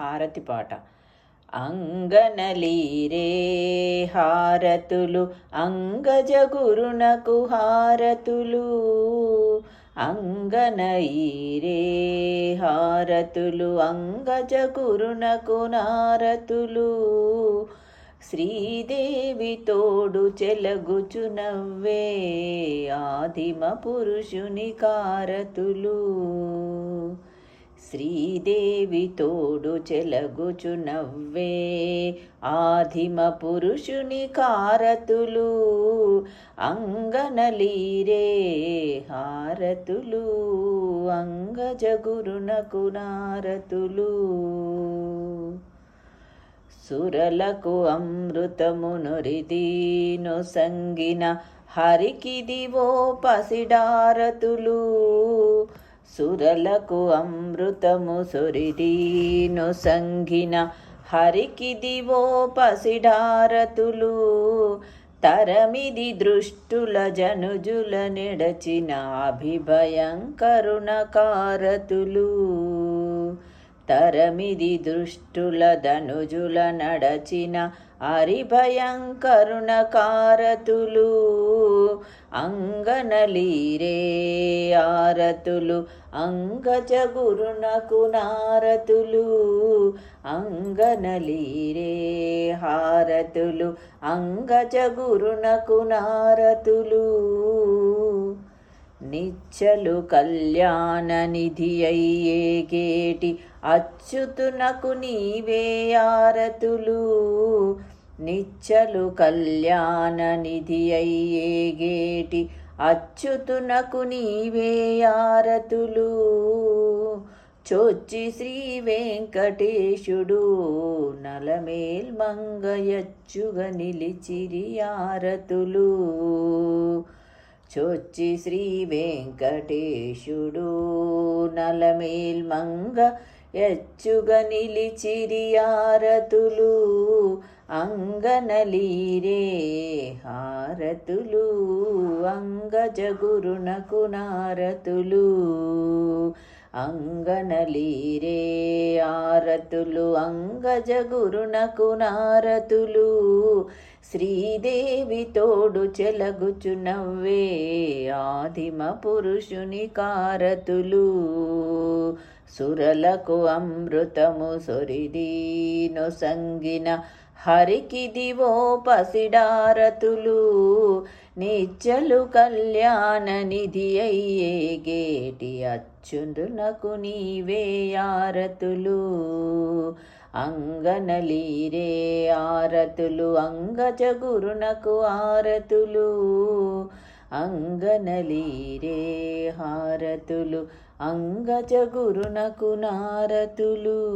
హారతి పాట. అంగనలీరే హారతులు అంగజగురునకు హారతులు. అంగనీరే హారతులు అంగజగురునకు నారతులు. శ్రీదేవి తోడు చెలగుచు నవ్వే ఆదిమ పురుషుని కారతులు. శ్రీదేవి తోడు చెలగుచు నవ్వే ఆదిమ పురుషుని కారతులు అంగనలీరే హారతులు అంగజగురునకు నారతులు. సురలకు అమృతమునురిదీను సంగిన హరికిదివో పసిడారతులు. సురలకు అమృతము సొరిదీను సంగిన హరికిదివో పసిడారతులు. తరమిది దృష్టుల జనుజుల నిడచిన అభిభయంకరుణ కారతులు తరమిది దృష్టుల ధనుజుల నడచిన హరిభయంకరుణ కారతులు అంగనలీరే ఆరతులు అంగజ గురునకు నారతులు. అంగనలీరే హారతులు అంగజ గురునకు నారతులు. నిచ్చలు కళ్యాణ నిధి అయ్యే గేటి అచ్యుతునకు నీవే ఆరతులు. నిచ్చలు కళ్యాణ నిధి అయ్యే గేటి అచ్యుతునకు నీవే ఆరతులు. చొచ్చి శ్రీ వెంకటేశుడు నలమేల్ మంగయచ్చుగ నిలిచిరి ఆరతులు. చొచ్చి శ్రీ వెంకటేశుడు నలమేల్ మంగ ఎచ్చుగా నిలిచిరి అంగనలీరే హారతులు అంగజగురునకు నారతులు. అంగనలీరే ఆరతులు అంగజ గురునకు నారతులు. శ్రీదేవి తోడు చెలగుచు నవ్వే ఆదిమ పురుషుని కారతులు. సురలకు అమృతము సొరిదీను సంగిన హరికిదివో పసిడారతులు. నిచ్చలు కళ్యాణ నిధి అయ్యే గేటి అచ్చుండునకు నీవే ఆరతులు. అంగనలీరే ఆరతులు అంగజ గురునకు ఆరతులు. అంగనలీరే హారతులు అంగజ గురునకు నారతులు.